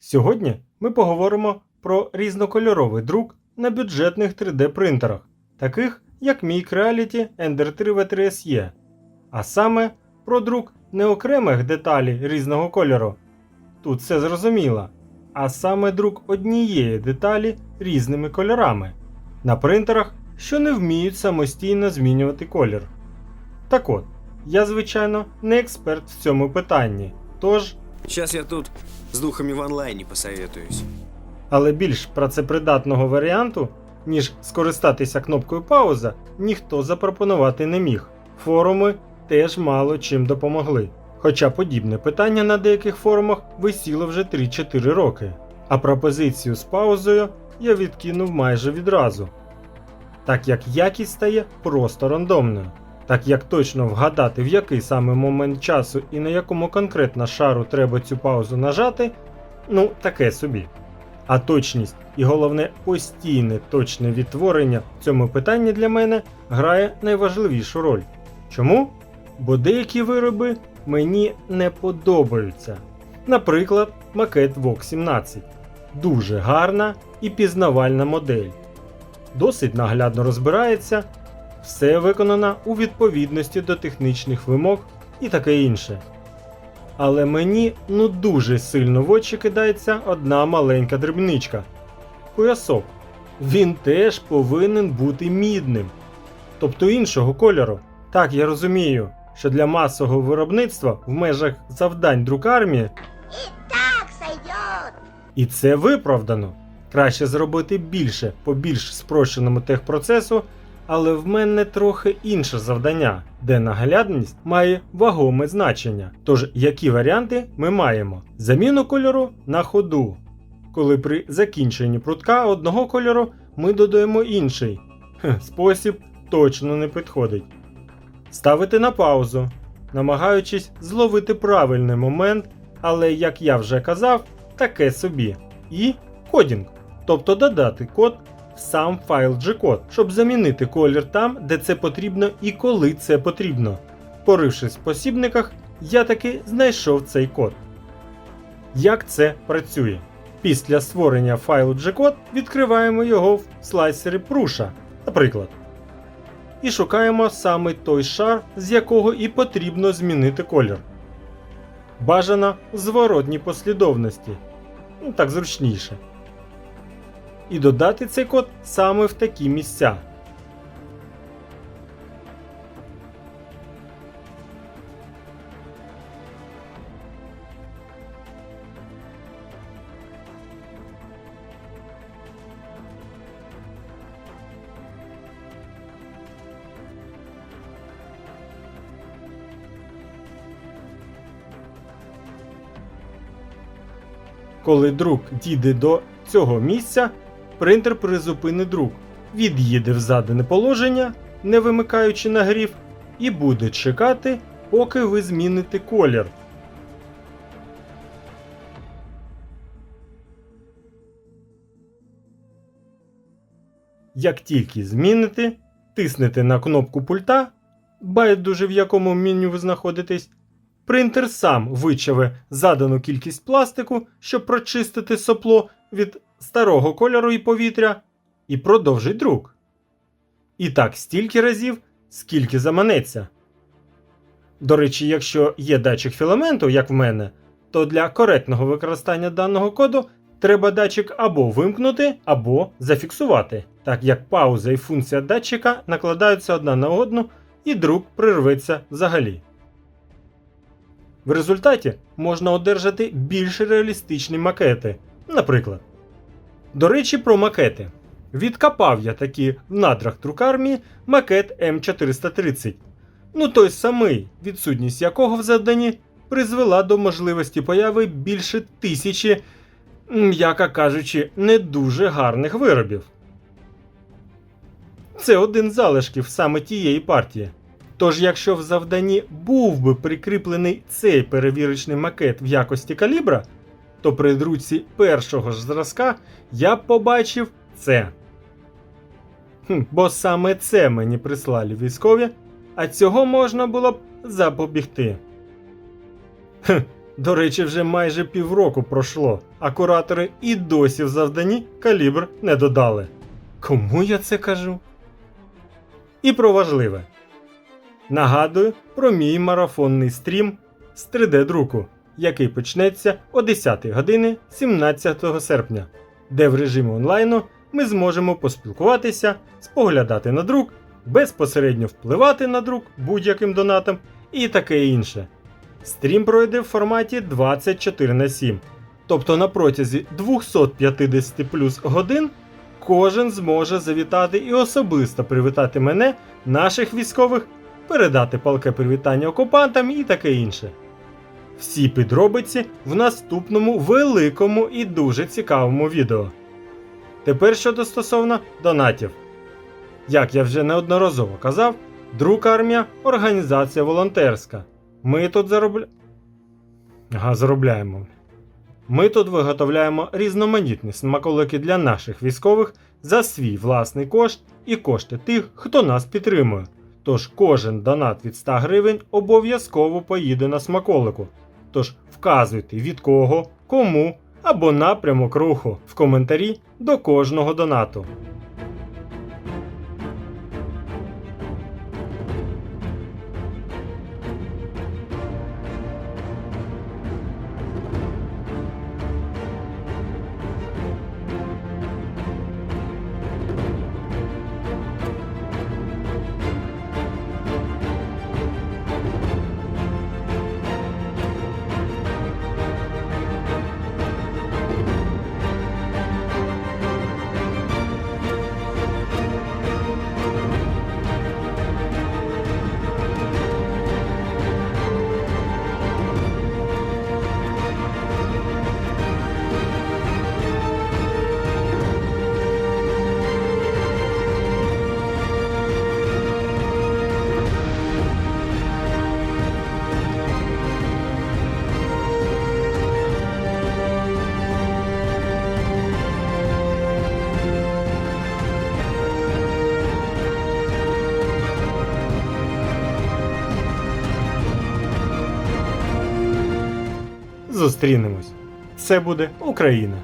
Сьогодні ми поговоримо про різнокольоровий друк на бюджетних 3D принтерах, таких як мій Creality Ender 3 V3 SE, а саме про друк не окремих деталей різного кольору. Тут все зрозуміло, а саме друк однієї деталі різними кольорами на принтерах, що не вміють самостійно змінювати колір. Так от, я звичайно не експерт в цьому питанні, тож Сейчас я тут с духами в онлайне посоветуюсь. Але більш працепридатного варіанту, ніж скористатися кнопкою пауза, ніхто запропонувати не міг. Форуми теж мало чим допомогли. Хоча подібне питання на деяких форумах висіло вже 3-4 роки. А пропозицію з паузою я відкинув майже відразу. Так як якість стає просто рандомною. Так як точно вгадати, в який саме момент часу і на якому конкретно шару треба цю паузу нажати, ну таке собі. А точність і головне постійне точне відтворення в цьому питанні для мене грає найважливішу роль. Чому? Бо деякі вироби мені не подобаються. Наприклад, макет VOX 17. Дуже гарна і пізнавальна модель. Досить наглядно розбирається, все виконано у відповідності до технічних вимог і таке інше. Але мені ну дуже сильно в очі кидається одна маленька дрібничка. Поясок. Він теж повинен бути мідним, тобто іншого кольору. Так, я розумію, що для масового виробництва в межах завдань друкармії Так сойдет. і це виправдано. Краще зробити більше по більш спрощеному техпроцесу, але в мене трохи інше завдання, де наглядність має вагоме значення. Тож, які варіанти ми маємо? Заміну кольору на ходу. Коли при закінченні прутка одного кольору ми додаємо інший. Хе, спосіб точно не підходить. Ставити на паузу, намагаючись зловити правильний момент, але, як я вже казав, таке собі. І кодінг, тобто додати код сам файл G-код, щоб замінити колір там, де це потрібно і коли це потрібно. Порившись в посібниках, я таки знайшов цей код. Як це працює? Після створення файлу G-код відкриваємо його в слайсері Prusa, наприклад. І шукаємо саме той шар, з якого і потрібно змінити колір. Бажано в зворотній послідовності. Ну, так зручніше. І додати цей код саме в такі місця. Коли друк дійде до цього місця, принтер призупинить друк, від'їде в задане положення, не вимикаючи нагрів, і буде чекати, поки ви зміните колір. Як тільки зміните, тиснете на кнопку пульта, байдуже в якому меню ви знаходитесь, принтер сам вичаве задану кількість пластику, щоб прочистити сопло від старого кольору і повітря, і продовжить друк. І так стільки разів, скільки заманеться. До речі, якщо є датчик філаменту, як в мене, то для коректного використання даного коду треба датчик або вимкнути, або зафіксувати, так як пауза і функція датчика накладаються одна на одну, і друк прерветься взагалі. В результаті можна одержати більш реалістичні макети. Наприклад. До речі, про макети. Відкопав я таки в надрах друкармії макет М430. Ну той самий, відсутність якого в завданні призвела до можливості появи більше тисячі, м'яко кажучи, не дуже гарних виробів. Це один з залишків саме тієї партії. Тож, якщо в завданні був би прикріплений цей перевірочний макет в якості калібра, то при друці першого ж зразка я б побачив це. Хм, бо саме це мені прислали військові, а цього можна було б запобігти. Хм, До речі, вже майже півроку пройшло, а куратори і досі в завданні калібр не додали. Кому я це кажу? І про важливе. Нагадую про мій марафонний стрім з 3D-друку, який почнеться о 10 години 17 серпня, де в режимі онлайну ми зможемо поспілкуватися, споглядати на друк, безпосередньо впливати на друк будь-яким донатом і таке інше. Стрім пройде в форматі 24 на 7. Тобто на протязі 250 плюс годин кожен зможе завітати і особисто привітати мене, наших військових, передати палке привітання окупантам і таке інше. Всі підробиці в наступному великому і дуже цікавому відео. Тепер щодо стосовно донатів. Як я вже неодноразово казав, друг армія організація волонтерська. Ми тут заробля... Ага, заробляємо. Ми тут виготовляємо різноманітні смаколики для наших військових за свій власний кошт і кошти тих, хто нас підтримує. Тож кожен донат від 100 гривень обов'язково поїде на смаколику. Тож вказуйте від кого, кому або напрямок руху в коментарі до кожного донату. Зустрінемось. Це буде Україна.